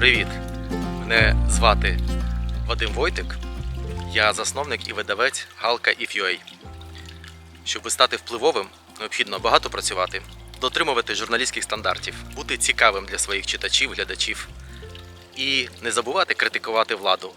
Привіт! Мене звати Вадим Войтик. Я засновник і видавець Галка If.ua. Щоб стати впливовим, необхідно багато працювати, дотримувати журналістських стандартів, бути цікавим для своїх читачів, глядачів і не забувати критикувати владу.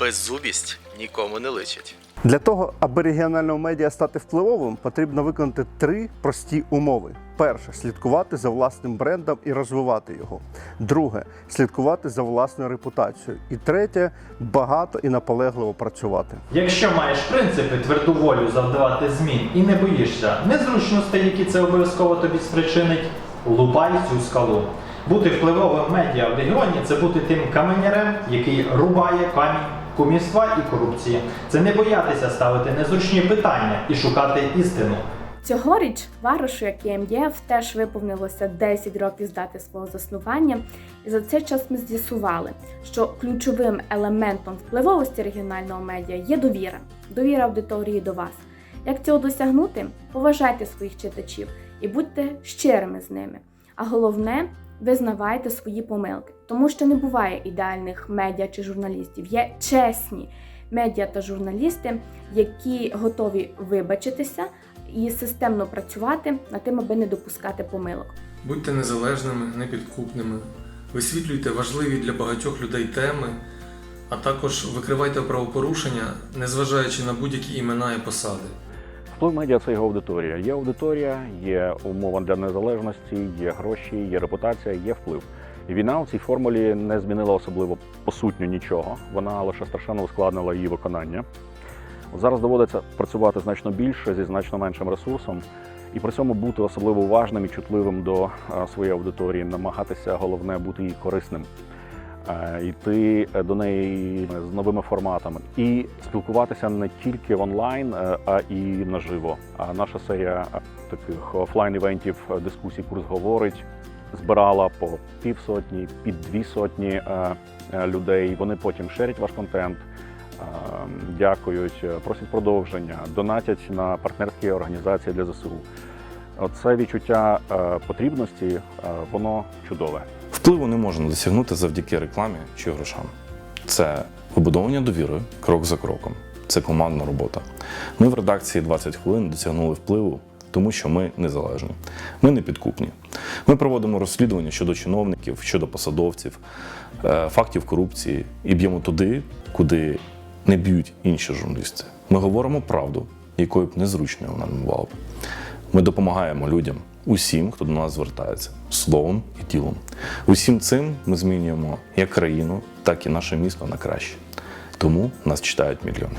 Беззубість нікому не личить. Для того, аби регіональному медіа стати впливовим, потрібно виконати три прості умови: перше слідкувати за власним брендом і розвивати його. Друге слідкувати за власною репутацією. І третє багато і наполегливо працювати. Якщо маєш принципи, тверду волю завдавати змін і не боїшся незручностей, які це обов'язково тобі спричинить, лупай цю скалу. Бути впливовим медіа в регіоні це бути тим каменярем, який рубає камінь кумівства і корупції. Це не боятися ставити незручні питання і шукати істину. Цьогоріч Варошу, як і МДФ, теж виповнилося 10 років з дати свого заснування, і за цей час ми з'ясували, що ключовим елементом впливовості регіонального медіа є довіра, довіра аудиторії до вас. Як цього досягнути? Поважайте своїх читачів і будьте щирими з ними. А головне, визнавайте свої помилки, тому що не буває ідеальних медіа чи журналістів. Є чесні медіа та журналісти, які готові вибачитися і системно працювати над тим, аби не допускати помилок. Будьте незалежними, непідкупними, висвітлюйте важливі для багатьох людей теми, а також викривайте правопорушення, незважаючи на будь-які імена і посади. Вплив медіа це його аудиторія. Є аудиторія, є умова для незалежності, є гроші, є репутація, є вплив. І війна у цій формулі не змінила особливо по сутню нічого. Вона лише страшенно ускладнила її виконання. Зараз доводиться працювати значно більше зі значно меншим ресурсом, і при цьому бути особливо уважним і чутливим до е, своєї аудиторії, намагатися головне бути їй корисним. Е, Йти до неї з новими форматами і спілкуватися не тільки онлайн, е, а і наживо. А наша серія е, таких офлайн-івентів е, дискусій курс говорить збирала по півсотні, під дві сотні е, е, людей. Вони потім шерять ваш контент, е, дякують, е, просять продовження, донатять на партнерські організації для ЗСУ. Оце відчуття е, потрібності, е, воно чудове. Впливу не можна досягнути завдяки рекламі чи грошам. Це вибудовування довіри крок за кроком. Це командна робота. Ми в редакції 20 хвилин досягнули впливу, тому що ми незалежні. Ми не підкупні. Ми проводимо розслідування щодо чиновників, щодо посадовців, фактів корупції і б'ємо туди, куди не б'ють інші журналісти. Ми говоримо правду, якою б незручною вона не була б. Ми допомагаємо людям, усім, хто до нас звертається, словом і тілом. Усім цим ми змінюємо як країну, так і наше місто на краще. Тому нас читають мільйони.